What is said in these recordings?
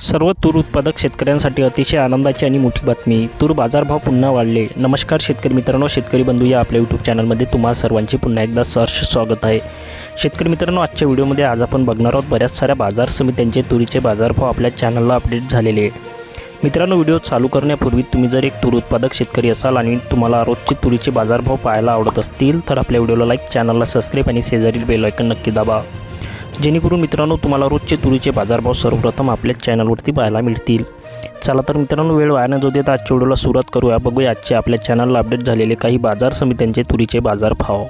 सर्व तूर उत्पादक शेतकऱ्यांसाठी अतिशय आनंदाची आणि मोठी बातमी. तूर बाजारभाव पुन्हा वाढले. नमस्कार शेतकरी मित्रांनो शेतकरी बंधू या आपल्या यूट्यूब चॅनलमध्ये तुम्हा सर्वांचे पुन्हा एकदा सहर्ष स्वागत आहे. शेतकरी मित्रांनो आजच्या व्हिडिओमध्ये आज आपण बघणार आहोत बऱ्याच साऱ्या बाजार समित्यांचे तुरीचे बाजारभाव आपल्या चॅनलला अपडेट झालेले आहे. मित्रांनो व्हिडिओ चालू करण्यापूर्वी तुम्ही जर एक तूर उत्पादक शेतकरी असाल आणि तुम्हाला रोजचे तुरीचे बाजारभाव पाहायला आवडत असतील तर आपल्या व्हिडिओला लाईक चॅनलला सबस्क्राईब आणि शेजारील बेलायकन नक्की दाबा. जेणेकरून मित्रांनो तुम्हाला रोजचे तुरीचे बाजारभाव सर्वप्रथम आपल्याच चॅनलवरती पाहायला मिळतील. चला तर मित्रांनो वेळ वाया न जाऊ देता आजच्या व्हिडिओला सुरुवात करूया. बघूया आजचे आपल्या चॅनलला अपडेट झालेले काही बाजार समित्यांचे तुरीचे बाजारभाव.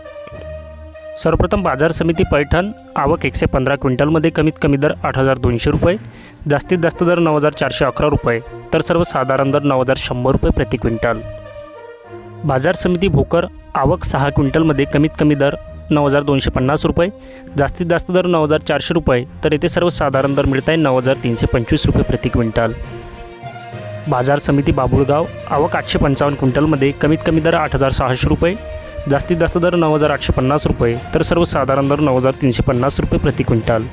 सर्वप्रथम बाजार समिती पैठण आवक एकशे पंधरा क्विंटलमध्ये कमीत कमी दर आठ हजार दोनशे रुपये जास्तीत जास्त दर नऊ हजार चारशे अकरा रुपये तर सर्वसाधारण दर नऊ हजार शंभर रुपये प्रति क्विंटल. बाजार समिती भोकर आवक सहा क्विंटलमध्ये कमीत कमी दर नऊ हजार दोनशे पन्नास रुपये. जास्तीत जास्त दर नऊ हजार चारशे रुपये. तर येथे सर्वसाधारण दर मिळत आहे नऊ हजार तीनशे पंचवीस रुपये प्रति क्विंटल. बाजार समिती बाबुळगाव आवक आठशे पंचावन्न क्विंटलमध्ये कमीत कमी दर आठ हजार सहाशे रुपये. जास्तीत जास्त दर नऊ हजार आठशे पन्नास रुपये. तर सर्वसाधारण दर नऊ हजार तीनशे पन्नास रुपये प्रति क्विंटल.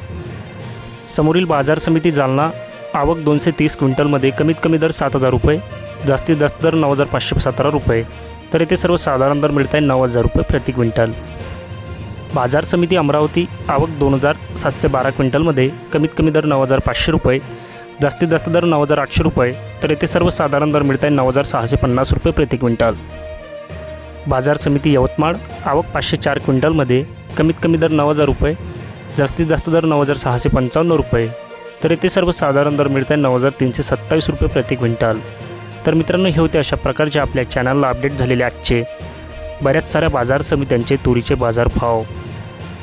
समोरील बाजार समिती जालना आवक दोनशे तीस क्विंटलमध्ये कमीत कमी दर सात हजार रुपये. जास्तीत जास्त दर नऊ हजार पाचशे सतरा रुपये. तर येथे सर्वसाधारण दर मिळत आहे नऊ हजार रुपये प्रति क्विंटल. बाजार समिती अमरावती आवक दोन हजार सातशे बारा क्विंटलमध्ये कमीत कमी दर नऊ हजार पाचशे रुपये जास्तीत जास्त दर नऊ हजार आठशे रुपये तर येथे सर्वसाधारण दर मिळत आहे नऊ हजार सहाशे पन्नास रुपये प्रति क्विंटल. बाजार समिती यवतमाळ आवक पाचशे चार क्विंटलमध्ये कमीत कमी दर नऊ हजार रुपये जास्तीत जास्त दर नऊ हजार सहाशे पंचावन्न रुपये तर येथे सर्वसाधारण दर मिळत आहे नऊ हजार तीनशे सत्तावीस रुपये प्रति क्विंटल. तर मित्रांनो हे होते अशा प्रकारचे आपल्या चॅनलला अपडेट झालेले आजचे बऱ्याच साऱ्या बाजार समित्यांचे तुरीचे बाजारभाव.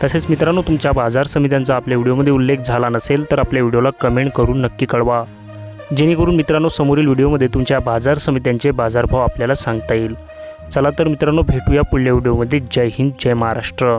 तसेच मित्रांनो तुमच्या बाजार समित्यांचा आपल्या व्हिडिओमध्ये उल्लेख झाला नसेल तर आपल्या व्हिडिओला कमेंट करून नक्की कळवा. जेणेकरून मित्रांनो समोरील व्हिडिओमध्ये तुमच्या बाजार समित्यांचे बाजारभाव आपल्याला सांगता येईल. चला तर मित्रांनो भेटूया पुढल्या व्हिडिओमध्ये. जय हिंद जय महाराष्ट्र.